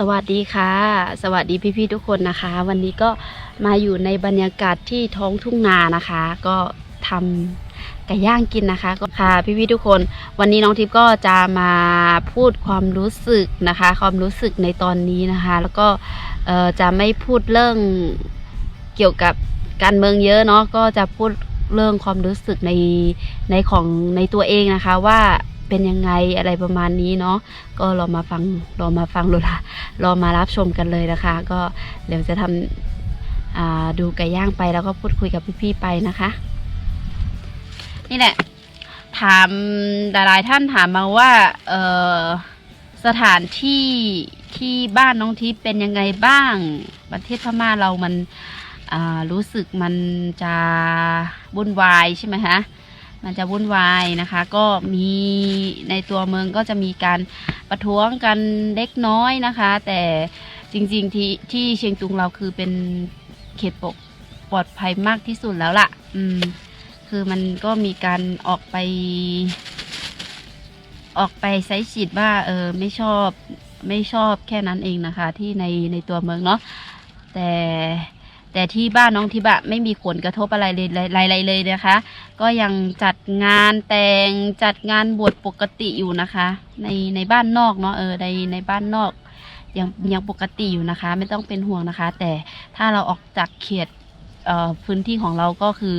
สวัสดีค่ะ สวัสดีพี่ๆทุกคนนะคะ วันนี้ก็มาอยู่ในบรรยากาศที่ท้องทุ่งนานะคะ ก็ทำไก่ย่างกินนะคะก็ค่ะพี่ๆทุกคน วันนี้น้องทิพย์ก็จะมาพูดความรู้สึกนะคะ ความรู้สึกในตอนนี้นะคะ แล้วก็จะไม่พูดเรื่องเกี่ยวกับการเมืองเยอะเนาะก็จะพูดเรื่องความรู้สึกในในของในตัวเองนะคะว่า เป็นยังไงอะไรประมาณนี้เนาะก็เรามาฟังเรามาฟังดูละรอมารับชมกันเลยนะคะ ก็เดี๋ยวจะทำดูไก่ย่างไปแล้วก็พูดคุยกับพี่ๆไปนะคะ นี่แหละ ถามดารายท่านถามมาว่าเออสถานที่ที่บ้านน้องทิพย์เป็นยังไงบ้าง ประเทศพม่าเรามันรู้สึกมันจะวุ่นวายใช่ไหมคะ มันจะวุ่นวายนะคะ ก็มีในตัวเมืองก็จะมีการประท้วงกันเล็กน้อยนะคะ แต่จริงๆที่ที่เชียงตุงเราคือเป็นเขตปกปลอดภัยมากที่สุดแล้วล่ะ อืม คือมันก็มีการออกไป ออกไปไซส์ฉีดว่าเออไม่ชอบไม่ชอบแค่นั้นเองนะคะ ที่ในในตัวเมืองเนาะแต่ แต่ที่บ้านน้องทิบะไม่มีผลกระทบอะไรเลยอะไรเลยนะคะ ก็ยังจัดงานแต่งจัดงานบวชปกติอยู่นะคะ ในในบ้านนอกเนาะเออในในบ้านนอกยังยังปกติอยู่นะคะ ไม่ต้องเป็นห่วงนะคะ แต่ถ้าเราออกจากเขตเอ่อพื้นที่ของเราก็คือ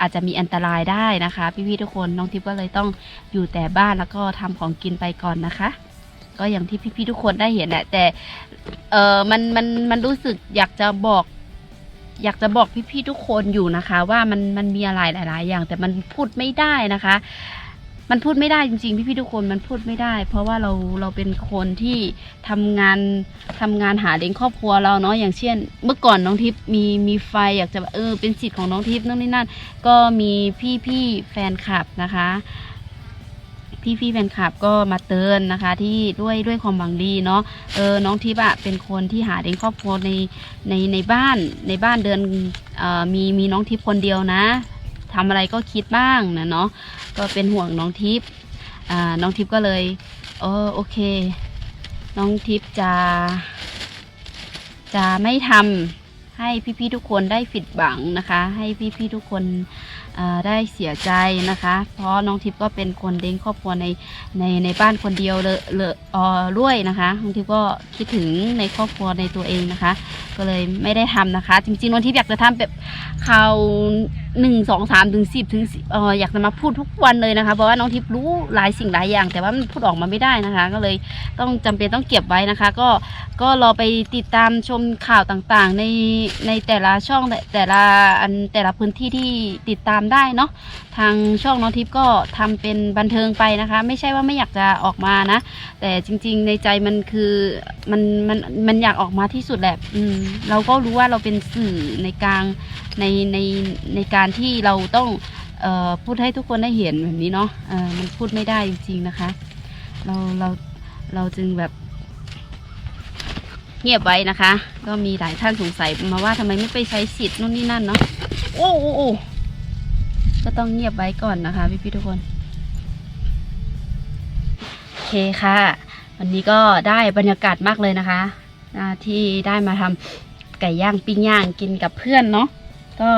อาจจะมีอันตรายได้นะคะ พี่ๆทุกคนน้องทิพย์ก็เลยต้องอยู่แต่บ้านแล้วก็ทำของกินไปก่อนนะคะ ก็อย่างที่พี่ๆทุกคนได้เห็นแหละแต่เออมันมันมันรู้สึกอยากจะบอก อยากจะบอกพี่ๆทุกคนอยู่นะคะ ว่ามันมันมีอะไรหลาย ๆ อย่าง แต่มันพูดไม่ได้นะคะ มันพูดไม่ได้จริง ๆ พี่ๆทุกคนมันพูดไม่ได้ เพราะว่าเราเราเป็นคนที่ทำงานทำงานหาเลี้ยงครอบครัวเราเนาะอย่างเช่น เมื่อก่อนน้องทิพย์มีมีไฟอยากจะเออเป็นสิทธิ์ของน้องทิพย์นู่นนี่นั่นก็มีพี่ๆแฟนคลับนะคะ พี่ๆแฟนคลับก็มาเตือนนะคะ ที่ด้วยด้วยความหวังดีเนาะเออน้องทิพย์อะเป็นคนที่หาเลี้ยงครอบครัวในในในบ้านในบ้านเดือนเออมีมีน้องทิพย์คนเดียวนะทำอะไรก็คิดบ้างนะเนาะก็เป็นห่วงน้องทิพย์อ่าน้องทิพย์ก็เลยเออโอเค น้องทิพย์จะ จะไม่ทำให้พี่ๆทุกคนได้ผิดหวังนะคะ ให้พี่ๆทุกคน ได้เสียใจนะคะ เพราะน้องทิพย์ก็เป็นคนเลี้ยงครอบครัวในในในบ้านคนเดียวเลอะเลอะออด้วยนะคะน้องทิพย์ก็คิดถึงในครอบครัวในตัวเองนะคะ ก็เลยไม่ได้ทำนะคะ จริงๆวันที่อยากจะทำแบบข่าวหนึ่งสองสามถึงสิบถึงเอออยากจะมาพูดทุกวันเลยนะคะ เพราะว่าน้องทิพย์รู้หลายสิ่งหลายอย่าง แต่ว่ามันพูดออกมาไม่ได้นะคะ ก็เลยต้องจำเป็นต้องเก็บไว้นะคะ ก็ก็รอไปติดตามชมข่าวต่างๆ ในในแต่ละช่องแต่แต่ละอันแต่ละพื้นที่ที่ติดตามได้เนาะทางช่องน้องทิพย์ก็ทำเป็นบันเทิงไปนะคะ ไม่ใช่ว่าไม่อยากจะออกมานะ แต่จริง ๆ ในใจมันคือมันมันมันอยากออกมาที่สุดแหละอืมเราก็รู้ว่าเราเป็นสื่อในกลางในในในการที่เราต้องเอ่อพูดให้ทุกคนได้เห็นแบบนี้เนาะเออมันพูดไม่ได้จริง ๆนะคะ เราเราเราจึงแบบเงียบไว้นะคะ ก็มีหลายท่านสงสัยมาว่าทำไมไม่ไปใช้สิทธิ์นู่นนี่นั่นเนาะโอ้โอ้ ก็ต้องเงียบไว้ก่อนนะคะพี่พี่ๆทุกคนโอเคค่ะ วันนี้ก็ได้บรรยากาศมากเลยนะคะที่ได้มาทำไก่ย่างปิ้งย่างกินกับเพื่อนเนาะก็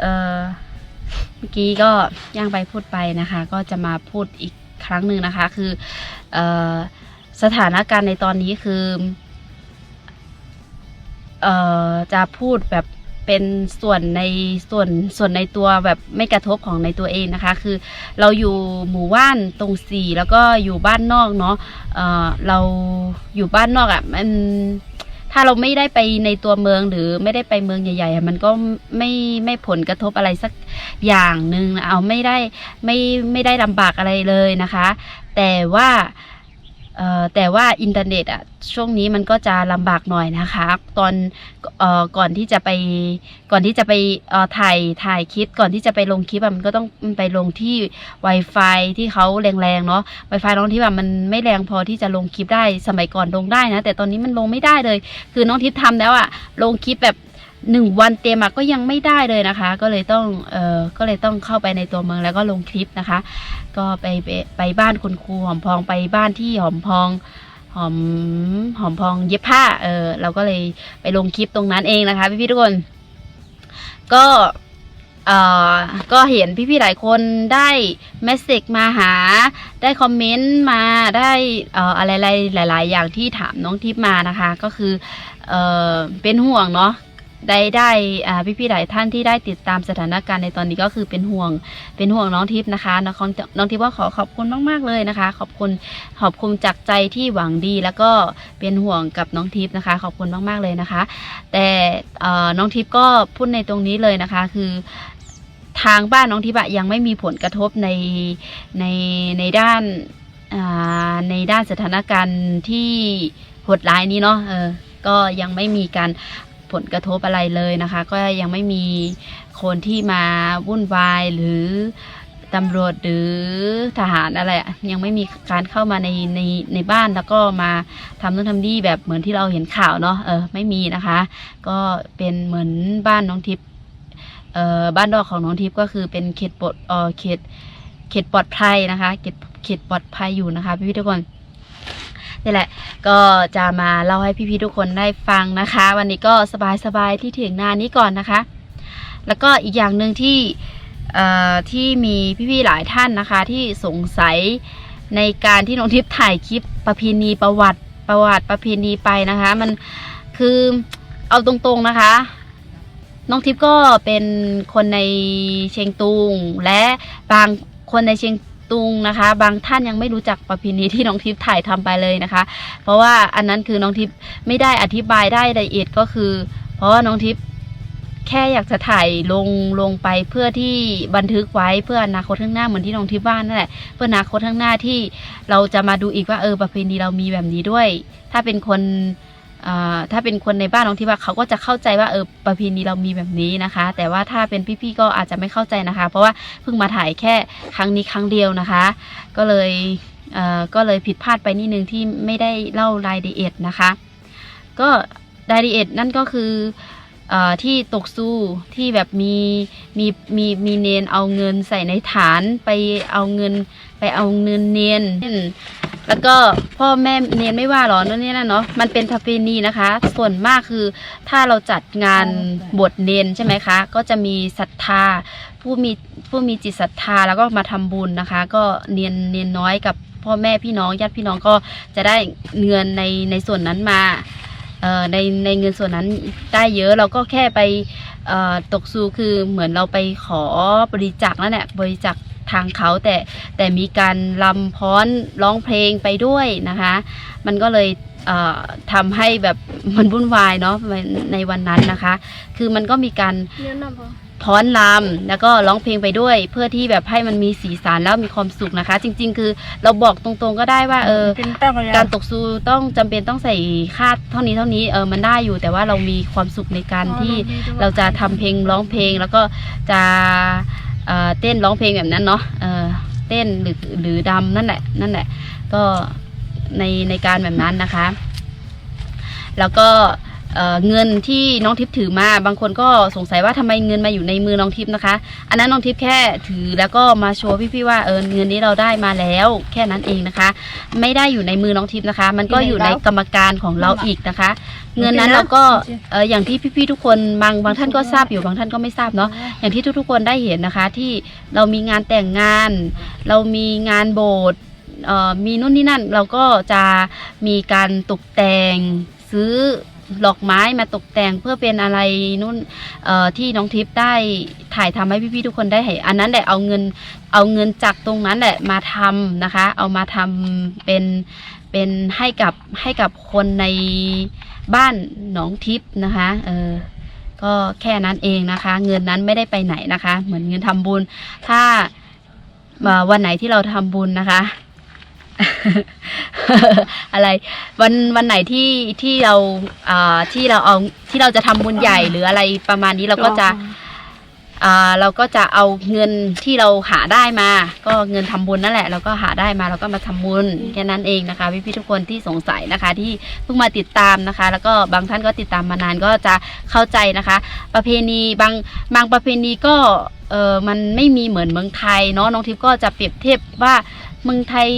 เมื่อกี้ก็ย่างไปพูดไปนะคะ ก็จะมาพูดอีกครั้งหนึ่งนะคะ คืออสถานการณ์ในตอนนี้คืออจะพูดแบบ เป็นส่วนในส่วนส่วนในตัวแบบไม่กระทบของในตัวเองนะคะ คือเราอยู่หมู่บ้านตรงสี่แล้วก็อยู่บ้านนอกเนาะเออเราอยู่บ้านนอกอะ่ะมันถ้าเราไม่ได้ไปในตัวเมืองหรือไม่ได้ไปเมืองใหญ่ๆอะมันก็ไม่ไม่ผลกระทบอะไรสักอย่างหนึ่งเอาไม่ได้ไม่ไม่ได้ลำบากอะไรเลยนะคะ แต่ว่า แต่ว่าอินเทอร์เน็ตอะช่วงนี้มันก็จะลำบากหน่อยนะคะ ตอนออก่อนที่จะไปก่อนที่จะไปถ่ายถ่ายคลิปก่อนที่จะไปลงคลิปมันก็ต้องไปลงที่ Wi-Fi ที่เขาแรงๆเนาะ Wi-Fi น้องทิพย์อะมันไม่แรงพอที่จะลงคลิปได้สมัยก่อนลงได้นะ แต่ตอนนี้มันลงไม่ได้เลย คือน้องทิพย์ทำแล้วอะลงคลิปแบบ หนึ่งวันเต็มก็ยังไม่ได้เลยนะคะ ก็เลยต้องเอ่อก็เลยต้องเข้าไปในตัวเมืองแล้วก็ลงคลิปนะคะ ก็ไปไปไปบ้านคุณครูหอมพองไปบ้านที่หอมพองหอมหอมพองเย็บผ้าเออเราก็เลยไปลงคลิปตรงนั้นเองนะคะ พี่ๆทุกคน ก็เอ่อก็เห็นพี่ๆหลายคนได้เมสเซจมาหา ได้คอมเมนต์มาได้เอ่ออะไรๆหลาย ๆ อย่างที่ถามน้องทิพมานะคะ ก็คือเอ่อเป็นห่วงเนาะ ได้ได้อ่พี่ๆหลายท่านที่ได้ติดตามสถานการณ์ในตอนนี้ก็คือเป็นห่วงเป็นห่วงน้องทิพย์นะคะน้องน้องทิพย์ก็ขอขอบคุณมากๆเลยนะคะ ขอบคุณขอบคุณจากใจที่หวังดี แล้วก็เป็นห่วงกับน้องทิพย์นะคะ ขอบคุณมากๆเลยนะคะ แต่น้องทิพย์ก็พูดในตรงนี้เลยนะคะ คือทางบ้านน้องทิพย์ยังไม่มีผลกระทบในในในด้านในด้านสถานการณ์ที่หดร้ายนี้เนาะก็ยังไม่มีการ ผลกระทบอะไรเลยนะคะ ก็ยังไม่มีคนที่มาวุ่นวายหรือตำรวจหรือทหารอะไรยังไม่มีการเข้ามาในในในบ้านแล้วก็มาทำนู่นทำนี่แบบเหมือนที่เราเห็นข่าวเนาะเออไม่มีนะคะ ก็เป็นเหมือนบ้านน้องทิพย์เอ่อบ้านดอกของน้องทิพย์ก็คือเป็นเขตปลดเออเขตเขตปลอดภัยนะคะเขตเขตปลอดภัยอยู่นะคะพี่ๆทุกคน นี่แหละ ก็จะมาเล่าให้พี่ๆทุกคนได้ฟังนะคะ วันนี้ก็สบายๆที่ถียงนานี้ก่อนนะคะ แล้วก็อีกอย่างหนึ่งที่เอ่อที่มีพี่ๆหลายท่านนะคะ ที่สงสัยในการที่น้องทิพย์ถ่ายคลิปประเพณีประวัติประวัติประเพณีไปนะคะ มันคือเอาตรงๆนะคะ น้องทิพย์ก็เป็นคนในเชียงตุงและบางคนในเชียง ตุงนะคะ บางท่านยังไม่รู้จักประเพณีที่น้องทิพย์ถ่ายทำไปเลยนะคะ เพราะว่าอันนั้นคือน้องทิพย์ไม่ได้อธิบายได้ละเอียดก็คือ เพราะว่าน้องทิพย์แค่อยากจะถ่ายลงลงไปเพื่อที่บันทึกไว้เพื่ออนาคตข้างหน้าเหมือนที่น้องทิพย์ว่านั่นแหละเพื่ออนาคตข้างหน้าที่เราจะมาดูอีกว่าเออประเพณีเรามีแบบนี้ด้วย ถ้าเป็นคน ถ้าเป็นคนในบ้านน้องทิพย์ว่าเขาก็จะเข้าใจว่าเออประเพณีเรามีแบบนี้นะคะ แต่ว่าถ้าเป็นพี่ๆก็อาจจะไม่เข้าใจนะคะ เพราะว่าเพิ่งมาถ่ายแค่ครั้งนี้ครั้งเดียวนะคะ ก็เลยเก็เลยผิดพลาดไปนิดนึงที่ไม่ได้เล่ารายละเอียดนะคะ ก็รายละเอียดนั่นก็คืออที่ตกสู้ที่แบบมีมีมีมีเนนเอาเงินใส่ในฐานไปเอาเงิน ไปเอาเงินเนียนแล้วก็พ่อแม่เนียนไม่ว่าหรอนั่นนี่นั่นเนาะมันเป็นประเพณีนะคะ ส่วนมากคือถ้าเราจัดงานบวชเนียนใช่ไหมคะ ก็จะมีศรัทธา ผู้มีผู้มีจิตศรัทธาแล้วก็มาทำบุญนะคะ ก็เนียนเนียนน้อยกับพ่อแม่พี่น้องญาติพี่น้องก็จะได้เงินในในส่วนนั้นมาเอ่อในในเงินส่วนนั้นได้เยอะเราก็แค่ไปตกซูคือเหมือนเราไปขอบริจาคนั่นแหละบริจาค ทางเขาแต่แต่มีการลำพ้อนร้องเพลงไปด้วยนะคะ มันก็เลยเอ่อทำให้แบบมันวุ่นวายเนาะในวันนั้นนะคะ คือมันก็มีการเนื้อหนับเหรอพ้อนรำแล้วก็ร้องเพลงไปด้วย เพื่อที่แบบให้มันมีสีสันแล้วมีความสุขนะคะ จริง ๆ คือเราบอกตรงๆก็ได้ว่า เออเป็นเต้ากระยาการตกซูต้องจำเป็นต้องใส่คาดเท่านี้เท่านี้เออมันได้อยู่ แต่ว่าเรามีความสุขในการที่เราจะทำเพลงร้องเพลงแล้วก็จะ เต้นร้องเพลงแบบนั้นเนาะเเต้นหรือหรือดำนั่นแหละนั่นแหละ ก็ในในการแบบนั้นนะคะ แล้วก็ เเงินที่น้องทิพย์ถือมา บางคนก็สงสัยว่าทำไมเงินมาอยู่ในมือน้องทิพย์นะคะ อันนั้นน้องทิพย์แค่ถือแล้วก็มาโชว์พี่ๆว่าเออเงินนี้เราได้มาแล้ว แค่นั้นเองนะคะ ไม่ได้อยู่ในมือน้องทิพย์นะคะ มันก็อยู่ในกรรมการของเราอีกนะคะ เงินนั้นเราก็เอออย่างที่พี่ๆทุกคนบางบางท่านก็ทราบอยู่บางท่านก็ไม่ทราบเนาะอย่างที่ทุกๆคนได้เห็นนะคะ ที่เรามีงานแต่งงาน เรามีงานโบสถ์เอ่อมีนู่นนี่นั่นเราก็จะมีการตกแต่งซื้อ ดอกไม้มาตกแต่งเพื่อเป็นอะไรนู่นที่น้องทิพย์ได้ถ่ายทำให้พี่ๆทุกคนได้เห็นอันนั้นแหละเอาเงินเอาเงินจากตรงนั้นแหละมาทำนะคะ เอามาทำเป็นเป็นให้กับให้กับคนในบ้านหนองทิพย์นะคะเออก็แค่นั้นเองนะคะ เงินนั้นไม่ได้ไปไหนนะคะ เหมือนเงินทำบุญ ถ้าวันไหนที่เราทำบุญนะคะ อะไรวันวันไหนที่ที่เราอ่าที่เราเอาที่เราจะทำบุญใหญ่หรืออะไรประมาณนี้เราก็จะอ่าเราก็จะเอาเงินที่เราหาได้มา ก็เงินทำบุญนั่นแหละ เราก็หาได้มาเราก็มาทำบุญแค่นั้นเองนะคะพี่พี่ๆทุกคนที่สงสัยนะคะ ที่เพิ่งมาติดตามนะคะ แล้วก็บางท่านก็ติดตามมานานก็จะเข้าใจนะคะ ประเพณีบางบางประเพณีก็เออมันไม่มีเหมือนเมืองไทยเนาะน้องทิพย์ก็จะเปรียบเทียบว่า เมืองไทย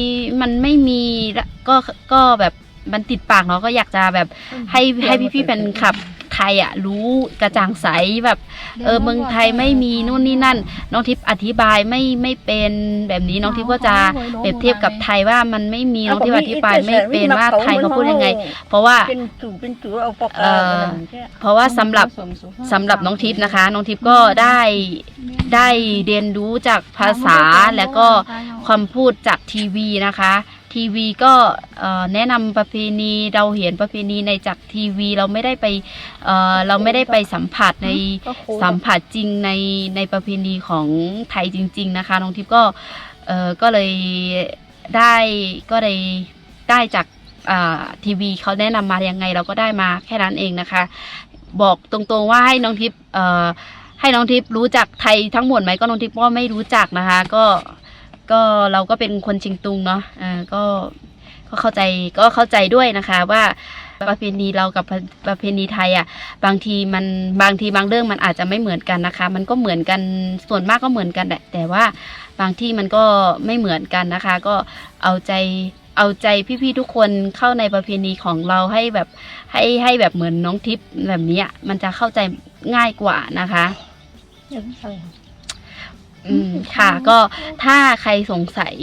มันไม่มีละก็ก็แบบมันติดปากเนาะก็อยากจะแบบให้ให้พี่ๆแฟนคลับ ไทยอะรู้กระจ่างใสแบบ เออเมืองไทยไม่มีนู่นนี่นั่น น้องทิพย์อธิบายไม่ไม่เป็นแบบนี้น้องทิพย์ก็จะเปรียบเทียบกับไทยว่ามันไม่มีน้องทิพย์อธิบายไม่เป็นว่าไทยเขาพูดยังไง เพราะว่าเป็นจู่เป็นจู่เอาปอกเอ่อเพราะว่าสำหรับสำหรับน้องทิพย์นะคะ น้องทิพย์ก็ได้ได้เรียนรู้จากภาษาแล้วก็ความพูดจากทีวีนะคะ ทีวีก็เอ่อแนะนำประเพณีเราเห็นประเพณีในจากทีวีเราไม่ได้ไปเอ่อเราไม่ได้ไปสัมผัสในสัมผัสจริงในในประเพณีของไทยจริง ๆ นะคะน้องทิพย์ก็เออก็เลยได้ก็เลยได้จากอ่าทีวีเขาแนะนำมายังไงเราก็ได้มาแค่นั้นเองนะคะ บอกตรงๆว่าให้น้องทิพย์เอ่อให้น้องทิพย์รู้จักไทยทั้งหมดไหมก็น้องทิพย์ก็ไม่รู้จักนะคะ ก็ ก็เราก็เป็นคนชิงตุงเนาะอ่าก็ก็เข้าใจก็เข้าใจด้วยนะคะว่าประเพณีเรากับประเพณีไทยอะบางทีมันบางทีบางเรื่องมันอาจจะไม่เหมือนกันนะคะ มันก็เหมือนกันส่วนมากก็เหมือนกันแหละแต่ว่าบางที่มันก็ไม่เหมือนกันนะคะ ก็เอาใจเอาใจพี่ๆทุกคนเข้าในประเพณีของเราให้แบบให้ให้แบบเหมือนน้องทิพย์แบบนี้มันจะเข้าใจง่ายกว่านะคะ อืมค่ะ ก็ถ้าใครสงสัย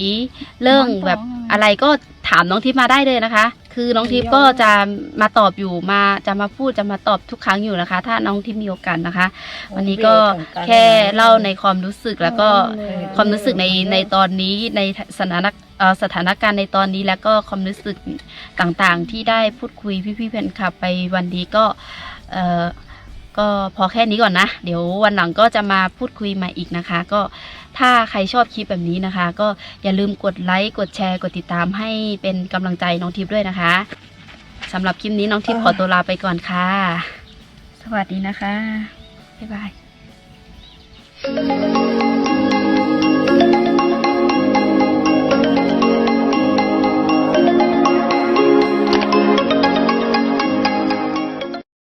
เรื่องแบบอะไรก็ถามน้องทิพย์มาได้เลยนะคะ คือน้องทิพย์ก็จะมาตอบอยู่มาจะมาพูดจะมาตอบทุกครั้งอยู่นะคะ ถ้าน้องทิพย์มีโอกาสนะคะ วันนี้ก็แค่เล่าในความรู้สึกแล้วก็ความรู้สึกในในตอนนี้ในสถานะเอ่อสถานการณ์ในตอนนี้แล้วก็ความรู้สึกต่างๆ ที่ได้พูดคุยพี่ๆแฟนคลับไปวันนี้ก็เอ่อ ก็พอแค่นี้ก่อนนะ เดี๋ยววันหลังก็จะมาพูดคุยมาอีกนะคะ ก็ถ้าใครชอบคลิปแบบนี้นะคะ ก็อย่าลืมกดไลค์กดแชร์กดติดตามให้เป็นกำลังใจน้องทิพย์ด้วยนะคะสำหรับคลิปนี้น้องทิพย์ขอตัวลาไปก่อนค่ะ สวัสดีนะคะบ๊ายบาย